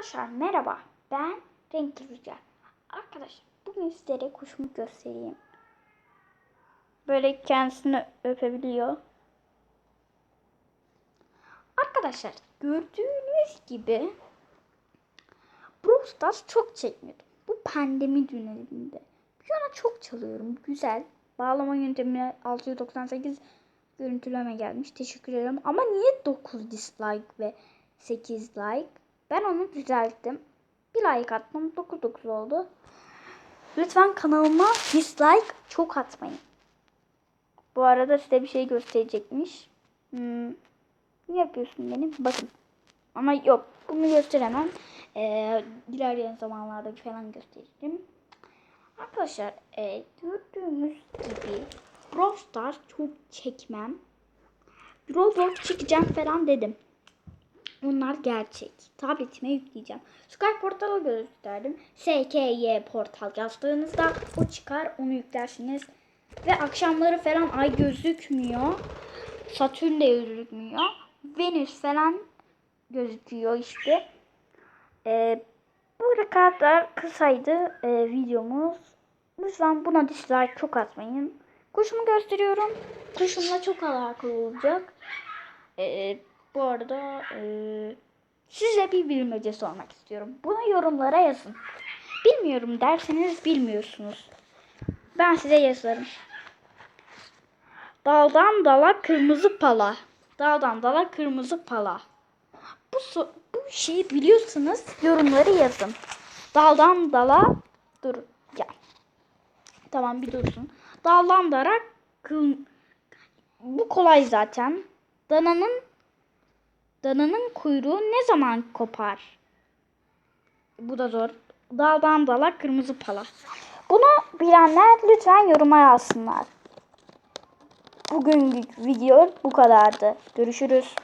Arkadaşlar merhaba. Ben Renkli Rüzgar. Arkadaşlar bugün sizlere kuşumu göstereyim. Böyle kendisini öpebiliyor. Arkadaşlar gördüğünüz gibi Brawl Stars çok çekmiyordum. Bu pandemi döneminde. Piyano çok çalıyorum. Güzel. Bağlama yöntemine 698 görüntüleme gelmiş. Teşekkür ederim. Ama niye 9 dislike ve 8 like? Ben onu düzelttim. Bir like attım. 9 9 oldu. Lütfen kanalıma dislike çok atmayın. Bu arada size bir şey gösterecekmiş. Hmm. Ne yapıyorsun benim? Bakın. Ama yok. Bunu gösteremem. Ee, ilerleyen zamanlarda falan göstereceğim. Arkadaşlar e, gördüğünüz gibi Brawl Stars çok çekmem. Roblox çıkacağım falan dedim. Onlar gerçek. Tabletime yükleyeceğim. Skype portalı gösterdim. SKY portal yazdığınızda o çıkar. Onu yüklersiniz. Ve akşamları falan ay gözükmüyor. Satürn de gözükmüyor. Venüs falan gözüküyor işte. Ee, bu kadar kısaydı e, videomuz. Lütfen buna dislike çok atmayın. Kuşumu gösteriyorum. Kuşumla çok alakalı olacak. Ee, bu arada e, size bir bilmece sormak istiyorum. Bunu yorumlara yazın. Bilmiyorum derseniz bilmiyorsunuz. Ben size yazarım. Daldan dala kırmızı pala. Daldan dala kırmızı pala. Bu, bu şeyi biliyorsanız yorumları yazın. Daldan dala dur ya. Tamam bir dursun. Daldan dala kıl bu kolay zaten. Dananın dananın kuyruğu ne zaman kopar? Bu da zor. Daldan dala kırmızı pala. Bunu bilenler lütfen yoruma yazsınlar. Bugünkü video bu kadardı. Görüşürüz.